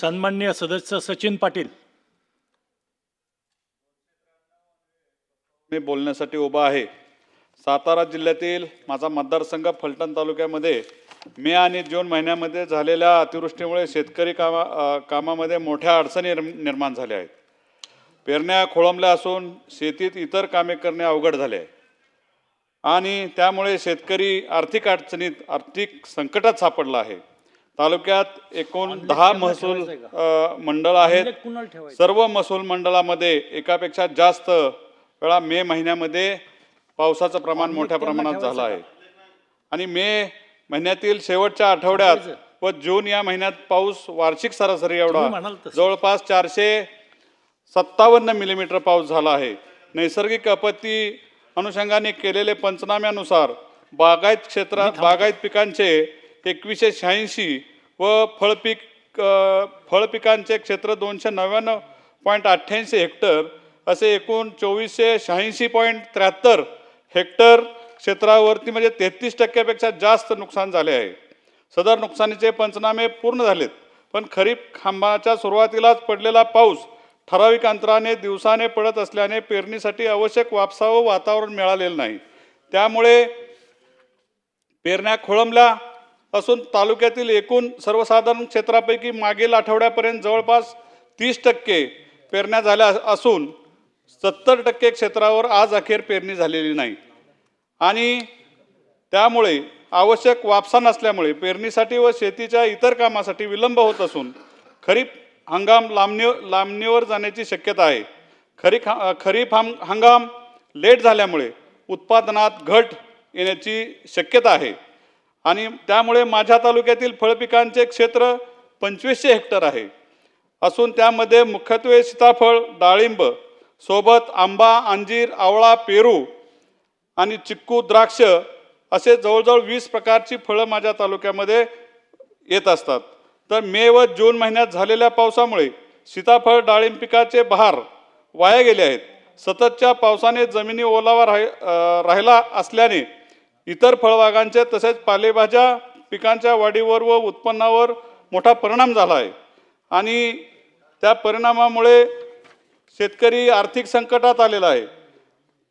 सन्मान्य सदस्य सचिन पाटील. मी बोलण्यासाठी उभा आहे. सातारा जिल्ह्यातील माझा मतदारसंघ फलटण तालुक्यामध्ये मे आणि जून महिन्यामध्ये झालेल्या अतिवृष्टीमुळे शेतकरी कामा कामामध्ये मोठ्या अडचणी निर्माण झाल्या आहेत. पेरण्या खोळंबल्या असून शेतीत इतर कामे करणे अवघड झाले आहे. आणि त्यामुळे शेतकरी आर्थिक अडचणीत आर्थिक संकटात सापडला आहे. तालुक्यात एकूण दहा महसूल अ, मंडळ आहेत. सर्व महसूल मंडळामध्ये एकापेक्षा जास्त वेळा मे महिन्यामध्ये पावसाचं प्रमाण मोठ्या प्रमाणात झालं आहे. आणि मे महिन्यातील शेवटच्या आठवड्यात व जून या महिन्यात पाऊस वार्षिक सरासरी एवढा म्हणाल तसं. जवळपास चारशे सत्तावन्न मिलीमीटर पाऊस झाला आहे. नैसर्गिक आपत्ती अनुषंगाने केलेले पंचनाम्यानुसार बागायत क्षेत्रात बागायत पिकांचे एकवीसशे शहाऐंशी व फळपीक फळपिकांचे क्षेत्र दोनशे नव्याण्णव पॉईंट अठ्ठ्याऐंशी हेक्टर असे एकूण चोवीसशे शहाऐंशी पॉईंट त्र्याहत्तर हेक्टर क्षेत्रावरती म्हणजे तेहतीस टक्क्यापेक्षा जास्त नुकसान झाले आहे. सदर नुकसानीचे पंचनामे पूर्ण झालेत पण खरीप खांबाच्या सुरुवातीलाच पडलेला पाऊस ठराविक अंतराने दिवसाने पडत असल्याने पेरणीसाठी आवश्यक वापसावं वातावरण मिळालेलं नाही. त्यामुळे पेरण्या खोळंबल्या असून तालुक्यातील एकूण सर्वसाधारण क्षेत्रापैकी मागील आठवड्यापर्यंत जवळपास तीस टक्के पेरण्या झाल्या असून सत्तर टक्के क्षेत्रावर आज अखेर पेरणी झालेली नाही. आणि त्यामुळे आवश्यक वापसा नसल्यामुळे पेरणीसाठी व शेतीच्या इतर कामासाठी विलंब होत असून खरीप हंगाम लांबणी लांबणीवर जाण्याची शक्यता आहे. खरीप खरीप हंग हंगाम लेट झाल्यामुळे उत्पादनात घट येण्याची शक्यता आहे. आणि त्यामुळे माझ्या तालुक्यातील फळपिकांचे क्षेत्र पंचवीसशे हेक्टर आहे. असून त्यामध्ये मुख्यत्वे सीताफळ डाळिंब सोबत आंबा अंजीर आवळा पेरू आणि चिक्कू द्राक्ष असे जवळजवळ वीस प्रकारची फळं माझ्या तालुक्यामध्ये येत असतात. तर मे व जून महिन्यात झालेल्या पावसामुळे सीताफळ डाळिंब पिकाचे बहार वाया गेले आहेत. सततच्या पावसाने जमिनी ओलावा राहि राहिला असल्याने इतर फळबागांचे तसेच पालेभाज्या पिकांच्या वाढीवर व उत्पन्नावर मोठा परिणाम झाला आहे. आणि त्या परिणामामुळे शेतकरी आर्थिक संकटात आलेला आहे.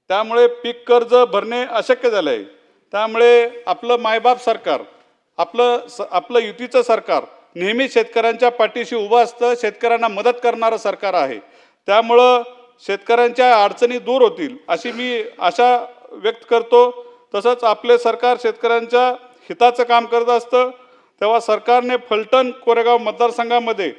त्यामुळे पीक कर्ज भरणे अशक्य झालं आहे. त्यामुळे आपलं मायबाप सरकार आपलं स आपलं युतीचं सरकार नेहमी शेतकऱ्यांच्या पाठीशी उभं असतं शेतकऱ्यांना मदत करणारं सरकार आहे. त्यामुळं शेतकऱ्यांच्या अडचणी दूर होतील अशी मी आशा व्यक्त करतो. तसंच आपले सरकार शेतकऱ्यांच्या हिताचं काम करत असतं. तेव्हा सरकारने फलटण कोरेगाव मतदारसंघामध्ये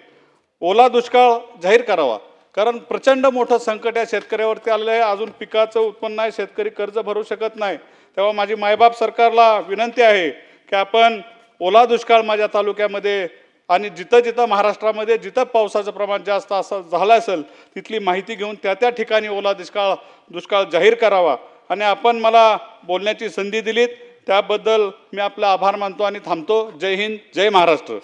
ओला दुष्काळ जाहीर करावा. कारण प्रचंड मोठं संकट या शेतकऱ्यावरती आलेलं आहे. अजून पिकाचं उत्पन्न आहे शेतकरी कर्ज भरू शकत नाही. तेव्हा माझी मायबाप सरकारला विनंती आहे की आपण ओला दुष्काळ माझ्या तालुक्यामध्ये आणि जिथं जिथं महाराष्ट्रामध्ये जिथं पावसाचं प्रमाण जास्त असं झालं असेल तिथली माहिती घेऊन त्या त्या ठिकाणी ओला दुष्काळ दुष्काळ जाहीर करावा. आणि आपण मला बोलण्याची संधी दिलीत. त्याबद्दल मी आपला आभार मानतो आणि थांबतो. जय हिंद जय महाराष्ट्र.